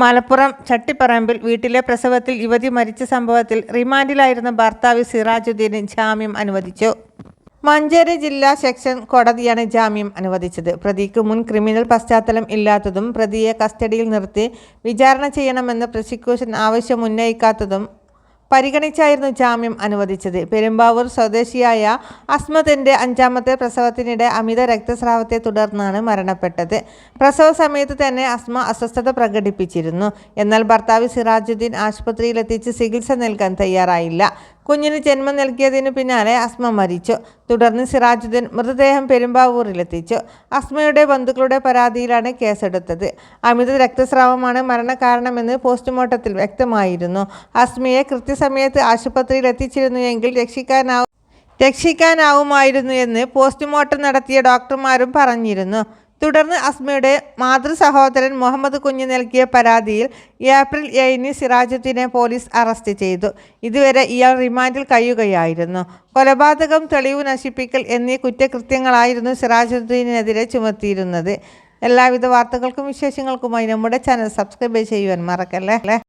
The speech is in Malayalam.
മലപ്പുറം ചട്ടിപ്പറമ്പിൽ വീട്ടിലെ പ്രസവത്തിൽ യുവതി മരിച്ച സംഭവത്തിൽ റിമാൻഡിലായിരുന്ന ഭർത്താവ് സിറാജുദ്ദീന് ജാമ്യം അനുവദിച്ചു. മഞ്ചേരി ജില്ലാ സെക്ഷൻ കോടതിയാണ് ജാമ്യം അനുവദിച്ചത്. പ്രതിക്ക് മുൻ ക്രിമിനൽ പശ്ചാത്തലം ഇല്ലാത്തതും പ്രതിയെ കസ്റ്റഡിയിൽ നിർത്തി വിചാരണ ചെയ്യണമെന്ന് പ്രോസിക്യൂഷൻ ആവശ്യം ഉന്നയിക്കാത്തതും പരിഗണിച്ചായിരുന്നു ജാമ്യം അനുവദിച്ചത്. പെരുമ്പാവൂർ സ്വദേശിയായ അസ്മതിന്റെ അഞ്ചാമത്തെ പ്രസവത്തിനിടെ അമിത രക്തസ്രാവത്തെ തുടർന്നാണ് മരണപ്പെട്ടത്. പ്രസവ സമയത്ത് തന്നെ അസ്മ അസ്വസ്ഥത പ്രകടിപ്പിച്ചിരുന്നു. എന്നാൽ ഭർത്താവ് സിറാജുദ്ദീൻ ആശുപത്രിയിലെത്തിച്ച് ചികിത്സ നൽകാൻ തയ്യാറായില്ല. കുഞ്ഞിന് ജന്മം നൽകിയതിനു പിന്നാലെ അസ്മ മരിച്ചു. തുടർന്ന് സിറാജുദ്ദീൻ മൃതദേഹം പെരുമ്പാവൂരിലെത്തിച്ചു. അസ്മയുടെ ബന്ധുക്കളുടെ പരാതിയിലാണ് കേസെടുത്തത്. അമിത രക്തസ്രാവമാണ് മരണകാരണമെന്ന് പോസ്റ്റ്മോർട്ടത്തിൽ വ്യക്തമായിരുന്നു. അസ്മയെ കൃത്യസമയത്ത് ആശുപത്രിയിൽ എത്തിച്ചിരുന്നു എങ്കിൽ രക്ഷിക്കാനാവും രക്ഷിക്കാനാവുമായിരുന്നു എന്ന് പോസ്റ്റ്മോർട്ടം നടത്തിയ ഡോക്ടർമാരും പറഞ്ഞിരുന്നു. തുടർന്ന് അസ്മയുടെ മാതൃ സഹോദരൻ മുഹമ്മദ് കുഞ്ഞ് നൽകിയ പരാതിയിൽ ഏപ്രിൽ ഏഴിന് സിറാജുദ്ദീനെ പോലീസ് അറസ്റ്റ് ചെയ്തു. ഇതുവരെ ഇയാൾ റിമാൻഡിൽ കഴിയുകയായിരുന്നു. കൊലപാതകം തെളിവ് നശിപ്പിക്കൽ എന്നീ കുറ്റകൃത്യങ്ങളായിരുന്നു സിറാജുദ്ദീനെതിരെ ചുമത്തിയിരുന്നത്. എല്ലാവിധ വാർത്തകൾക്കും വിശേഷങ്ങൾക്കുമായി നമ്മുടെ ചാനൽ സബ്സ്ക്രൈബ് ചെയ്യുവാൻ മറക്കല്ലേ?